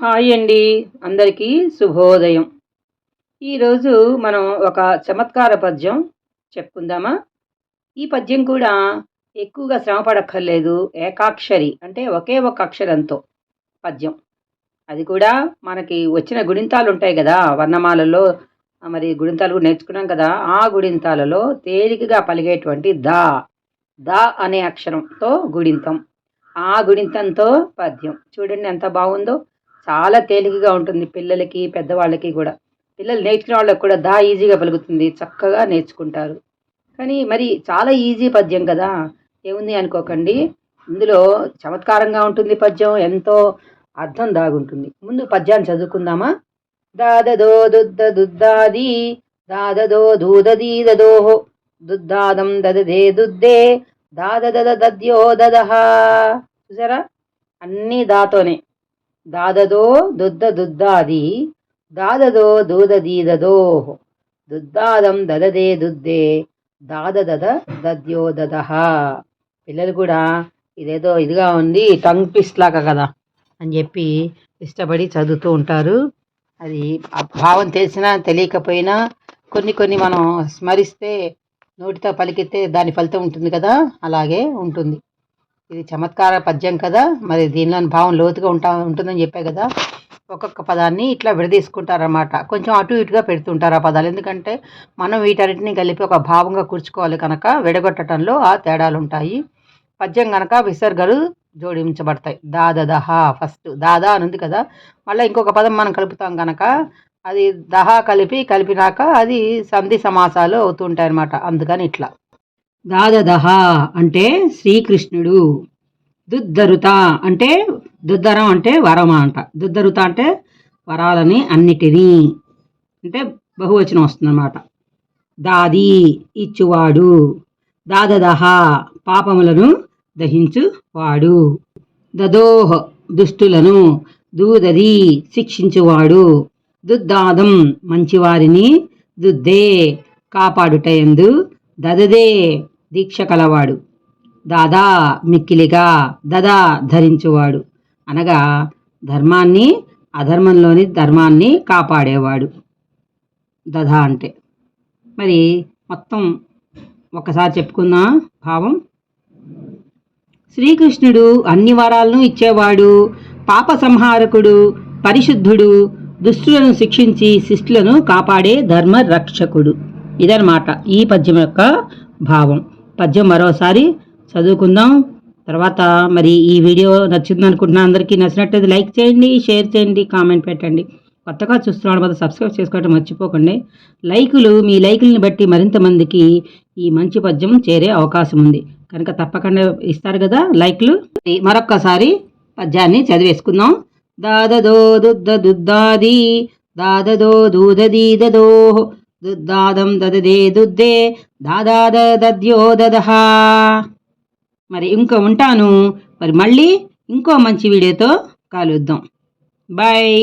Hi అండి. అందరికీ శుభోదయం. ఈరోజు మనం ఒక చమత్కార పద్యం చెప్పుకుందామా? ఈ పద్యం కూడా ఎక్కువగా శ్రమ పడక్కర్లేదు. ఏకాక్షరి అంటే ఒకే ఒక అక్షరంతో పద్యం. అది కూడా మనకి వచ్చిన గుణింతాలు ఉంటాయి కదా. వర్ణమాలలో మరి గుణింతాలు నేర్చుకున్నాం కదా. ఆ గుణింతాలలో తేలికగా పలిగేటువంటి దా. దా అనే అక్షరంతో గుణింతం. ఆ గుణింతంతో పద్యం. చూడండి ఎంత బాగుందో. చాలా తేలికగా ఉంటుంది పిల్లలకి పెద్దవాళ్ళకి కూడా. పిల్లలు నేర్చుకునే వాళ్ళకి కూడా దా ఈజీగా పలుకుతుంది. చక్కగా నేర్చుకుంటారు. కానీ మరి చాలా ఈజీ పద్యం కదా? ఏముంది అనుకోకండి. ఇందులో చమత్కారంగా ఉంటుంది పద్యం ఎంతో అర్థం దాగుంటుంది. ముందు పద్యాన్ని చదువుకుందామా? దాదదో దుద్ద దుద్దాది దాదదో దూదదీ దదోహో. దుద్దాదం దదదే దుద్దే దాదదద దద్యో దదహ చూసారా? అన్నీ దాతోనే. దాదదో దుద్ద దుద్దాది దాదదో దూదదీదదో. దుద్దాదం దదదే దుద్దే దాదదద దద్యో దదహ. పిల్లలు కూడా ఇదేదో ఇదిగా ఉంది టంగ్ ట్విస్ట్ లాగా కదా అని చెప్పి ఇష్టపడి చదువుతూ ఉంటారు. అది ఆ భావం తెలిసినా తెలియకపోయినా కొన్ని కొన్ని మనం స్మరిస్తే నోటితో పలికితే దాని ఫలితం ఉంటుంది కదా అలాగే ఉంటుంది. ఇది చమత్కార పద్యం కదా. మరి దీనిలోని భావం లోతుగా ఉంటా ఉంటుందని చెప్పే కదా. ఒక్కొక్క పదాన్ని ఇట్లా విడదీసుకుంటారన్నమాట. కొంచెం అటు ఇటుగా పెడుతుంటారు ఆ పదాలు. ఎందుకంటే మనం వీటన్నిటిని కలిపి ఒక భావంగా కూర్చుకోవాలి కనుక విడగొట్టడంలో ఆ తేడాలు ఉంటాయి పద్యం కనుక విసర్గలు జోడించబడతాయి. దాదదహ ఫస్ట్. దాదా అని ఉంది కదా. మళ్ళీ ఇంకొక పదం మనం కలుపుతాం కనుక అది దహ కలిపి కలిపినాక అది సంధి సమాసాలు అవుతుంటాయి అన్నమాట అందుకని ఇట్లా. దాదదహ అంటే శ్రీకృష్ణుడు. దుద్దరుత అంటే దుద్దరం అంటే వరం అంట. దుద్దరుత అంటే వరాలని అన్నిటినీ అంటే బహువచనం వస్తుందన్నమాట. దాది ఇచ్చువాడు. దాదదహ పాపములను దహించువాడు. దదోహ దుష్టులను దూదది శిక్షించువాడు. దుద్దాదం మంచివారిని దుద్దే కాపాడుటయందు దదదే దీక్ష కలవాడు. దాదా మిక్కిలిగా దదా ధరించువాడు. అనగా ధర్మాన్ని అధర్మంలోని ధర్మాన్ని కాపాడేవాడు. దదా అంటే. మరి మొత్తం ఒకసారి చెప్పుకున్న భావం? శ్రీకృష్ణుడు అన్ని వరాలను ఇచ్చేవాడు. పాప సంహారకుడు పరిశుద్ధుడు దుష్టులను శిక్షించి శిష్టులను కాపాడే ధర్మ రక్షకుడు ఇదన్నమాట ఈ పద్యం యొక్క భావం. పద్యం మరోసారి చదువుకుందాం. తర్వాత మరి ఈ వీడియో నచ్చింది అనుకుంటున్నా అందరికీ నచ్చినట్టయితే లైక్ చేయండి షేర్ చేయండి కామెంట్ పెట్టండి. కొత్తగా చూస్తున్నాడు మాత్రం సబ్స్క్రైబ్ చేసుకోవడం మర్చిపోకండి. లైకులు మీ లైకులను బట్టి మరింత మందికి ఈ మంచి పద్యం చేరే అవకాశం ఉంది. కనుక తప్పకుండా ఇస్తారు కదా లైక్లు. మరొక్కసారి పద్యాన్ని చదివేసుకుందాం. దాదదో దుద్ద దుద్దాది దాదదో దూదదీ దదో దుద్దాదం దదదే దుద్దే దాదాద దద్యో దదహ మరి ఇంకో ఉంటాను. మరి మళ్ళీ ఇంకో మంచి వీడియోతో కలుద్దాం. బాయ్